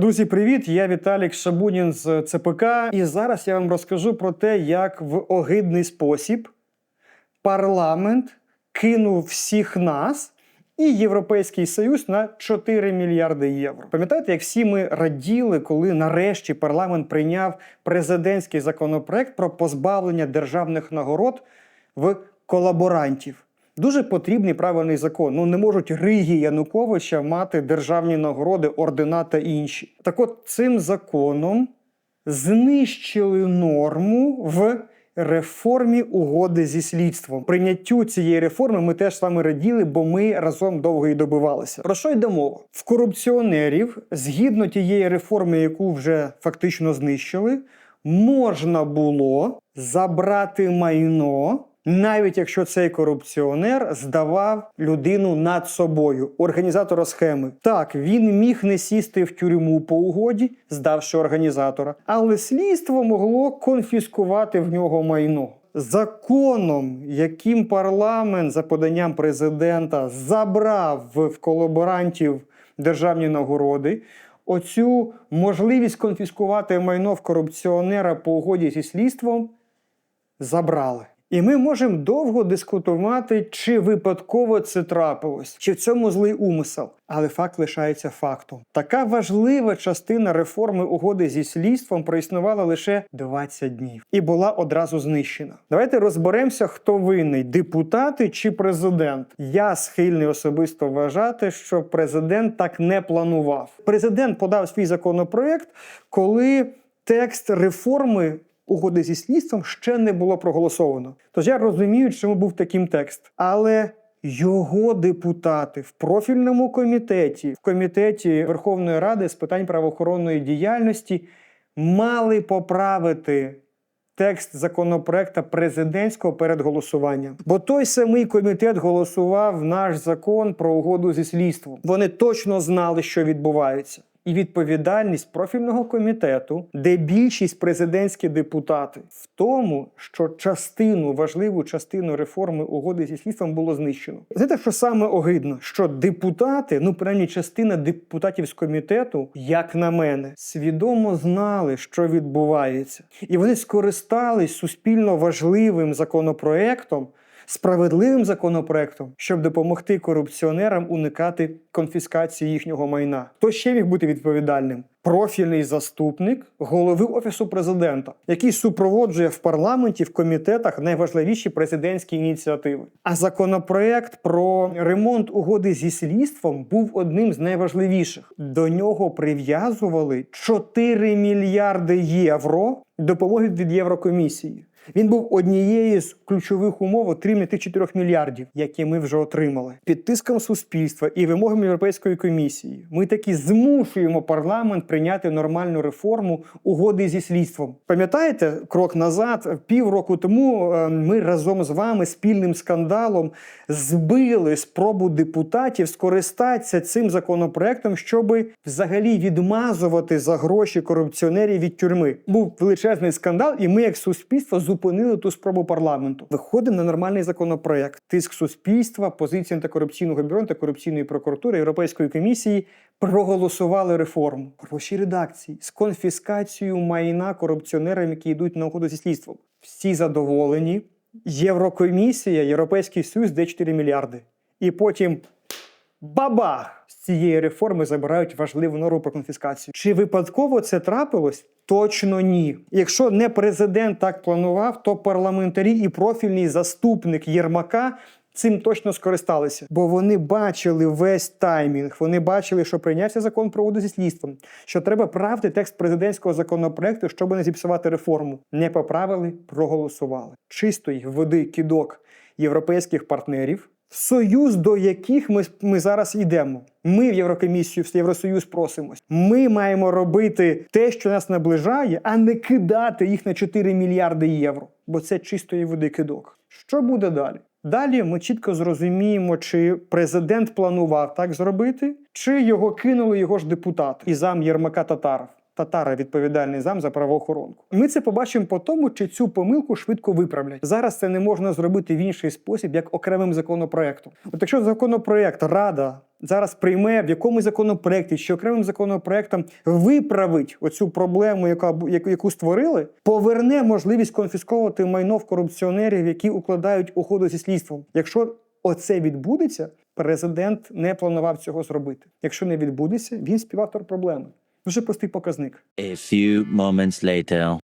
Друзі, привіт! Я Віталік Шабунін з ЦПК. І зараз я вам розкажу про те, як в огидний спосіб парламент кинув всіх нас і Європейський Союз на 4 мільярди євро. Пам'ятаєте, як всі ми раділи, коли нарешті парламент прийняв президентський законопроект про позбавлення державних нагород в колаборантів? Дуже потрібний правильний закон. Ну не можуть Ригі Януковича мати державні нагороди, ордена та інші. Так от цим законом знищили норму в реформі угоди зі слідством. Прийняттю цієї реформи ми теж з вами раділи, бо ми разом довго і добивалися. Про що йде мова? В корупціонерів, згідно тієї реформи, яку вже фактично знищили, можна було забрати майно. Навіть якщо цей корупціонер здавав людину над собою, організатора схеми. Так, він міг не сісти в тюрму по угоді, здавши організатора, але слідство могло конфіскувати в нього майно. Законом, яким парламент за поданням президента забрав в колаборантів державні нагороди, оцю можливість конфіскувати майно в корупціонера по угоді зі слідством забрали. І ми можемо довго дискутувати, чи випадково це трапилось, чи в цьому злий умисел. Але факт лишається фактом. Така важлива частина реформи угоди зі слідством проіснувала лише 20 днів і була одразу знищена. Давайте розберемося, хто винний депутати чи президент. Я схильний особисто вважати, що президент так не планував. Президент подав свій законопроект, коли текст реформи угоди зі слідством ще не було проголосовано. Тож я розумію, чому був таким текст. Але його депутати в профільному комітеті, в комітеті Верховної Ради з питань правоохоронної діяльності мали поправити. Текст законопроекта президентського перед голосуванням, бо той самий комітет голосував наш закон про угоду зі слідством. Вони точно знали, що відбувається і відповідальність профільного комітету, де більшість президентські депутати, в тому, що частину важливу частину реформи угоди зі слідством було знищено. Знаєте, що саме огидно, що депутати, ну принаймні частина депутатів з комітету, як на мене, свідомо знали, що відбувається, і вони скористались суспільно важливим законопроектом справедливим законопроектом, щоб допомогти корупціонерам уникати конфіскації їхнього майна. Хто ще міг бути відповідальним? Профільний заступник голови офісу президента, який супроводжує в парламенті в комітетах найважливіші президентські ініціативи. А законопроект про ремонт угоди зі слідством був одним з найважливіших. До нього прив'язували 4 мільярди євро допомоги від Єврокомісії. Він був однією з ключових умов отримання тих 4 мільярдів, які ми вже отримали. Під тиском суспільства і вимогами Європейської комісії ми таки змушуємо парламент прийняти нормальну реформу угоди зі слідством. Пам'ятаєте, крок назад, півроку тому е, ми разом з вами спільним скандалом збили спробу депутатів скористатися цим законопроектом, щоб взагалі відмазувати за гроші корупціонерів від тюрми. Був величезний скандал, і ми, як суспільство, зупинили ту спробу парламенту. Виходимо на нормальний законопроект. Тиск суспільства, позиція антикорупційного бюро, антикорупційної прокуратури Європейської комісії проголосували реформу. Хороші редакції з конфіскацією майна корупціонерам, які йдуть на угоду зі слідством. Всі задоволені. Єврокомісія, Європейський Союз де 4 мільярди. І потім бабах! З цієї реформи забирають важливу норму про конфіскацію. Чи випадково це трапилось? Точно ні. Якщо не президент так планував, то парламентарі і профільний заступник Єрмака. Цим точно скористалися, бо вони бачили весь таймінг. Вони бачили, що прийнявся закон про угоду зі слідством, що треба правити текст президентського законопроекту, щоб не зіпсувати реформу. Не поправили, проголосували. Чистої води кідок європейських партнерів, союз, до яких ми, ми зараз йдемо. Ми в Єврокомісію, в Євросоюз просимось. Ми маємо робити те, що нас наближає, а не кидати їх на 4 мільярди євро. Бо це чистої води кидок. Що буде далі? Далі ми чітко зрозуміємо, чи президент планував так зробити, чи його кинули його ж депутати і зам Єрмака Татаров. Татара відповідальний зам за правоохоронку. Ми це побачимо по тому, чи цю помилку швидко виправлять. Зараз це не можна зробити в інший спосіб, як окремим законопроектом. От якщо законопроект Рада зараз прийме в якомусь законопроекті чи окремим законопроектом виправить оцю проблему, яка яку, яку створили, поверне можливість конфісковувати майно в корупціонерів, які укладають угоду зі слідством. Якщо оце відбудеться, президент не планував цього зробити. Якщо не відбудеться, він співавтор проблеми. Дуже простий показник. A few moments later.